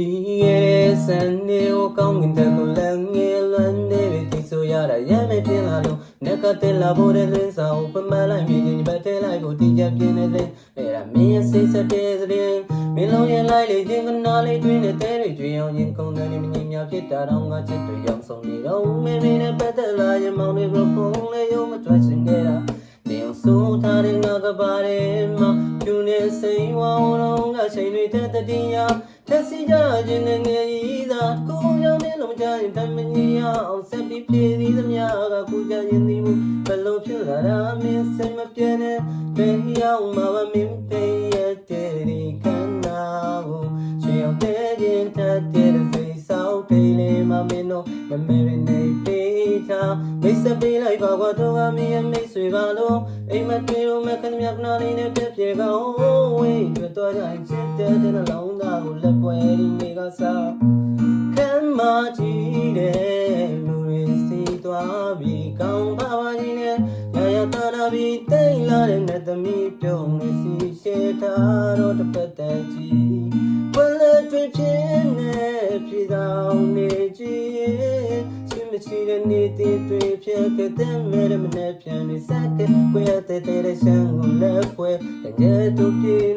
ပြီးခဲ့တဲ့စံနေကိုကောင်းကင်တဲ့ကိုလည်းငယ်လွမ်းနေပြီဒီဆိုရတာရမ်းမပြင်းလာလို့နက်ကတက်လာဖို့တဲ့လင်းစာကိုပမလိုက်ပြီးချင်းဘက်ထဲလိုက်ဖို့တင်ကြပြင်းနေတဲ့အဲ့ဒါမင်းရဲ့စိတ်ဆက်တဲ့စတဲ့မင်းလုံးရဲ့လိုက်လေချင်းကနာလေးတွင်းနေတဲ့တွေကြွေအောင်ရင်ကုန်တယ်မငြိမ်များဖြစ်တာတော့ငါချစ်တွေရောက်ဆုံးနေတော့မင်းမင်းနဲ့ပတ်သက်လာရင်မောင်တွေကဖုန်းလေးရုံမထွက်စင်ခဲ့တာနေအောင်ဆိုးထားတဲ့ငါကပါတဲ့မှာဖြူနေစိမ်ဝအောင်တော့ငါ ချိန်တွေတဲ့တည်းရထက်စီကြခြင်းနဲ့ငယ်ကြီးသာကိုယ်ရောက်နေလုံးကြရင်တမကြီးရအောင်ဆက်ပြီးပြေးသည်သမျှကကိုကြရင်ဒီမှုဘလို့ဖြစ်လာတာမင်းစိတ်မပြည့်နဲ့ဘယ်ရောက်မှမမင်းပြေးရတဲ့ဒီကနာကိုချေအောင်တဲ့ခြင်းတတ်တဲ့စိတ်ဆောက်ပေးလေမမင်းတို့မမေရနေပေးတာမိ တ်ဆက်ပေးလိုက်ပါကွာတော့ကမင်းရဲ့မိတ်ဆွေပါလို့အိမ်မတွေ့လို့မခဏမြခဏလေးနဲ့ပြပြကောင်းဝေးတွေ့တော့ကြချစ်တဲ့တဲ့နှလုံးသားကိုလက်ပွဲနေကစားခံမကြည့်တဲ့လူတွေစီသွားပြီးကောင်းပါပါကြီးနဲ့ရရတာတာပြီးတိတ်လာတဲ့နဲ့သမီးပြုံးနေစီရှေထားတော့တစ်ပတ်တည်းကြီးဝလက်တွေဖြစ်နေပြည်တော်နေကြည် ချင်းမချီတဲ့နေတဲ့တွေဖြစ်ခဲ့တဲ့မဲမနဲ့ပြန်နေစက်ကကိုရတဲ့တဲ့ရှမ်းကိုလက်ပွဲတကယ်တော့ပြင်း